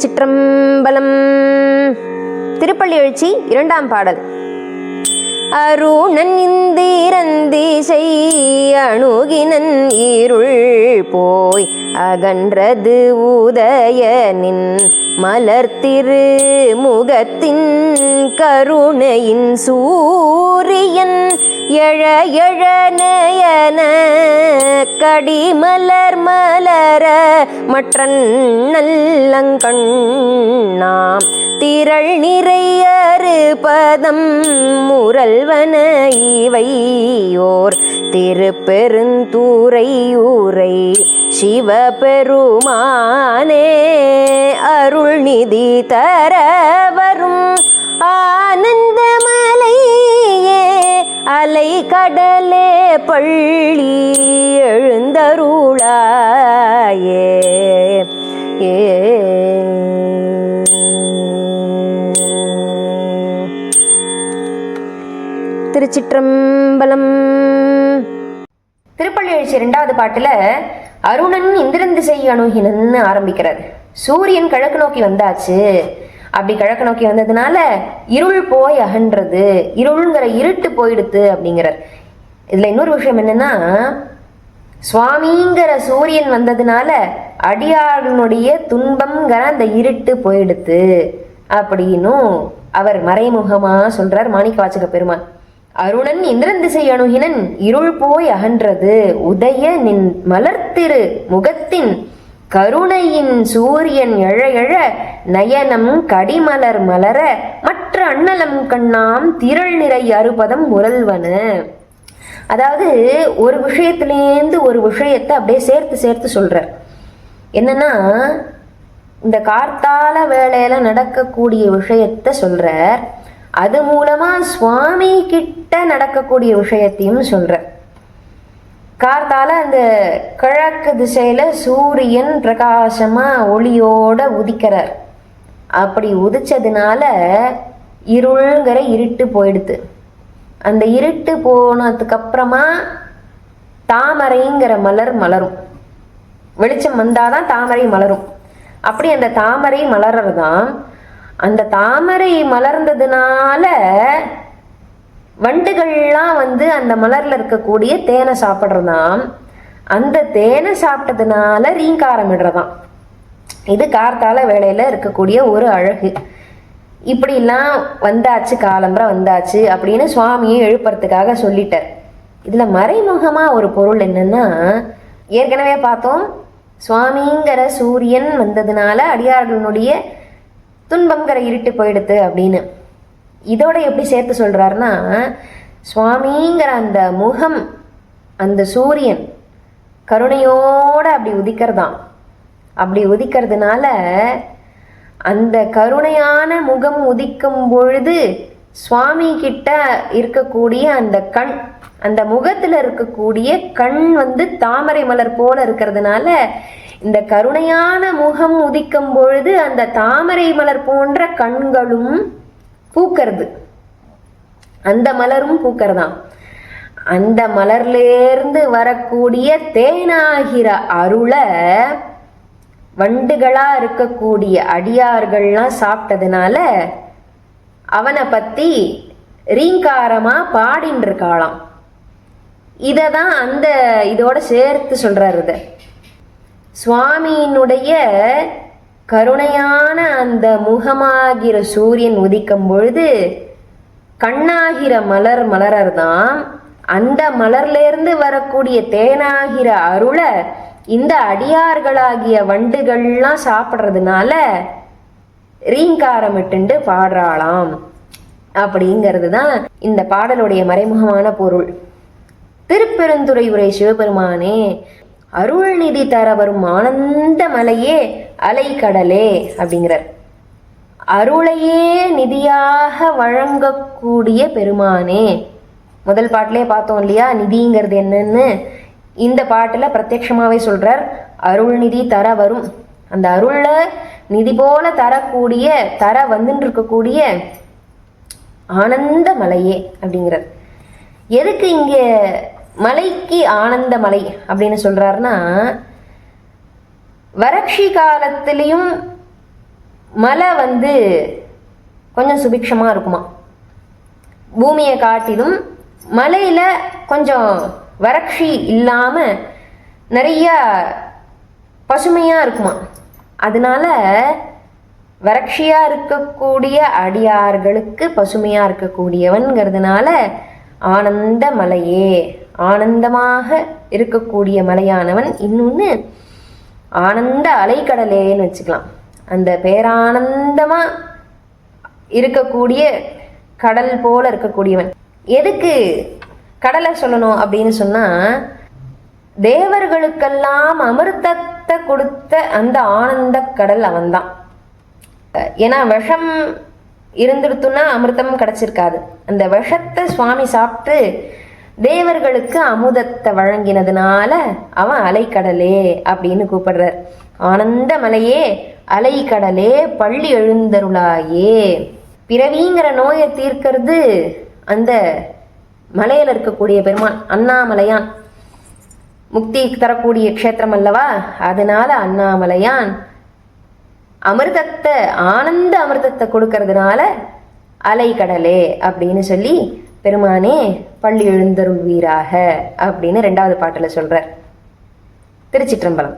திருச்சிற்றம்பலம் திருப்பள்ளி எழுச்சி இரண்டாம் பாடல். அருணன் இந்திரந்திசை அணுகினன் இருள் போய் அகன்றது உதயனின் மலர்த்திரு முகத்தின் கருணையின் சூரியன் எழ எழ நயன கடிமலர் மலர மற்றன் நல்லங்கண்ணாம் திரள் நிறையறு பதம் முரல்வன இவையோர் திருப்பெருந்தூரையூரை சிவபெருமானே அருள்நிதி தர வரும் ஆனந்தமலையே அலை கடலே பள்ளி எழுந்தருளாயே. ஏ. திருச்சிற்றம்பலம். திருப்பள்ளி எழுச்சி இரண்டாவது பாட்டில் அருணன் இந்திரன் திசை அணுகினன்னு ஆரம்பிக்கிறார். சூரியன் கிழக்கு நோக்கி வந்தாச்சு. அப்படி கிழக்கு நோக்கி வந்ததுனால இருள் போய் அகன்றது இருள்ங்கிற இருட்டு போயிடுத்து அப்படிங்கிறார். இதுல இன்னொரு விஷயம் என்னன்னா சுவாமிங்கிற சூரியன் வந்ததுனால அடியாளனுடைய துன்பம்ங்கிற அந்த இருட்டு போயிடுத்து. அப்படின்னும் அவர் மறைமுகமா சொல்றார் மாணிக்க வாச்சக பெருமாள் அருணன் இந்திரன் திசை அணுகினன் இருள் போய் அகன்றது. உதய நின் மலர்த்திரு முகத்தின் கருணையின் சூரியன் எழையழ நயனம் கடிமலர் மலர மற்ற அண்ணலம் கண்ணாம் திரள் நிறை அறுபதம் முரல்வன. அதாவது ஒரு விஷயத்திலேருந்து ஒரு விஷயத்தை அப்படியே சேர்த்து சேர்த்து சொல்றார். என்னன்னா இந்த கார்த்தால வேலையில நடக்கக்கூடிய விஷயத்த சொல்றார். அது மூலமா சுவாமி கிட்ட நடக்கக்கூடிய விஷயத்தையும் சொல்கிறேன் கார்த்தால அந்த கிழக்கு திசையில சூரியன் பிரகாசமா ஒளியோட உதிக்கிறார். அப்படி உதிச்சதுனால இருள்ங்கிற இருட்டு போயிடுது. அந்த இருட்டு போனதுக்கு அப்புறமா தாமரைங்கிற மலர் மலரும். வெளிச்சம் வந்தாதான் தாமரை மலரும். அப்படி அந்த தாமரை மலர்றதுதான் அந்த தாமரை மலர்ந்ததுனால வண்டுகள்லாம் வந்து அந்த மலரில் இருக்கக்கூடிய தேனை சாப்பிட்றதாம். அந்த தேனை சாப்பிட்டதுனால ரீங்காரமிடுறதாம் இது கார்த்தால வேலையில் இருக்கக்கூடிய ஒரு அழகு. இப்படிலாம் வந்தாச்சு காலம்பரம் வந்தாச்சு அப்படின்னு சுவாமியை எழுப்புறதுக்காக சொல்லிட்டார். இதில் மறைமுகமாக ஒரு பொருள் என்னன்னா ஏற்கனவே பார்த்தோம் சுவாமிங்கிற சூரியன் வந்ததுனால அடியார்களுடைய துன்பங்கிற இருட்டு போயிடுது அப்படின்னு. இதோட எப்படி சேர்த்து சொல்கிறாருன்னா சுவாமிங்கிற அந்த முகம் அந்த சூரியன் கருணையோட அப்படி உதிக்கிறதாம். அப்படி உதிக்கிறதுனால அந்த கருணையான முகம் உதிக்கும் பொழுது சுவாமி கிட்ட இருக்கக்கூடிய அந்த கண் அந்த முகத்தில் இருக்கக்கூடிய கண் வந்து தாமரை மலர் போல இருக்கிறதுனால இந்த கருணையான முகம் உதிக்கும் பொழுது அந்த தாமரை மலர் போன்ற கண்களும் பூக்கிறது. அந்த மலரும் பூக்கிறதாம். அந்த மலர்லேருந்து வரக்கூடிய தேனாகிற அருளை வண்டுகளா இருக்கக்கூடிய அடியார்கள்லாம் சாப்பிட்டதுனால அவனை பத்தி ரீங்காரமா பாடின்னு இருக்காளாம் இதை தான் அந்த இதோட சேர்த்து சொல்றாரு இதை. சுவாமியினுடைய கருணையான அந்த முகமாகிற சூரியன் உதிக்கும் பொழுது கண்ணாகிற மலர் மலரர்தான் அந்த மலர்லேருந்து வரக்கூடிய தேனாகிற அருளை இந்த அடியார்களாகிய வண்டுகள்லாம் சாப்பிட்றதுனால ரீங்காரமிட்டுண்டு பாடுறாளாம். அப்படிங்கிறது தான் இந்த பாடலுடைய மறைமுகமான பொருள். திருப்பெருந்துறை உரை சிவபெருமானே அருள்நிதி தர வரும் ஆனந்த மலையே அலைக்கடலே அப்படிங்கிறார். அருளையே நிதியாக வழங்கக்கூடிய பெருமானே. முதல் பாட்டிலே பார்த்தோம் இல்லையா? நிதிங்கிறது என்னன்னு இந்த பாட்டில் பிரத்யட்சமாவே சொல்கிறார் அருள் நிதி தர வரும். அந்த அருளில் நிதி போல தரக்கூடிய தர வந்துட்டு இருக்கக்கூடிய ஆனந்த மலையே அப்படிங்கிறார். எதுக்கு இங்கே மலைக்கு ஆனந்த மலை அப்படின்னு சொல்கிறாருன்னா வறட்சி காலத்துலேயும் மலை வந்து கொஞ்சம் சுபிக்ஷமாக இருக்குமா? பூமியை காட்டிலும் மலையில் கொஞ்சம் வறட்சி இல்லாமல் நிறைய பசுமையாக இருக்குமா? அதனால வறட்சியாக இருக்கக்கூடிய அடியார்களுக்கு பசுமையாக இருக்கக்கூடியவன்கிறதுனால ஆனந்த மலையே ஆனந்தமாக இருக்கக்கூடிய மலையானவன் இன்னொன்று ஆனந்த அலைக்கடலேன்னு வச்சுக்கலாம். அந்த பேரானந்தமாக இருக்கக்கூடிய கடல் போல இருக்கக்கூடியவன். எதுக்கு கடலை சொல்லணும் அப்படின்னு சொன்னா தேவர்களுக்கெல்லாம் அமிர்தத்தை கொடுத்த அந்த ஆனந்த கடல் அவன்தான். ஏன்னா விஷம் இருந்துடுத்துன்னா அமிர்தம் கிடைச்சிருக்காது. அந்த விஷத்தை சுவாமி சாப்பிட்டு தேவர்களுக்கு அமுதத்தை வழங்கினதுனால அவன் அலைக்கடலே அப்படின்னு கூப்பிடுறார். ஆனந்த மலையே அலைக்கடலே பள்ளி எழுந்தருளாயே. பிறவிங்கிற நோயை தீர்க்கிறது அந்த மலையில இருக்கக்கூடிய பெருமான் அண்ணாமலையான். முக்தி தரக்கூடிய க்ஷேத்திரம் அல்லவா? அதனால அண்ணாமலையான் அமிர்தத்தை ஆனந்த அமிர்தத்தை கொடுக்கறதுனால அலைக்கடலே அப்படின்னு சொல்லி பெருமானே பள்ளி எழுந்தருள்வீராக அப்படின்னு ரெண்டாவது பாட்டில் சொல்கிறார் திருச்சிற்றம்பலம்.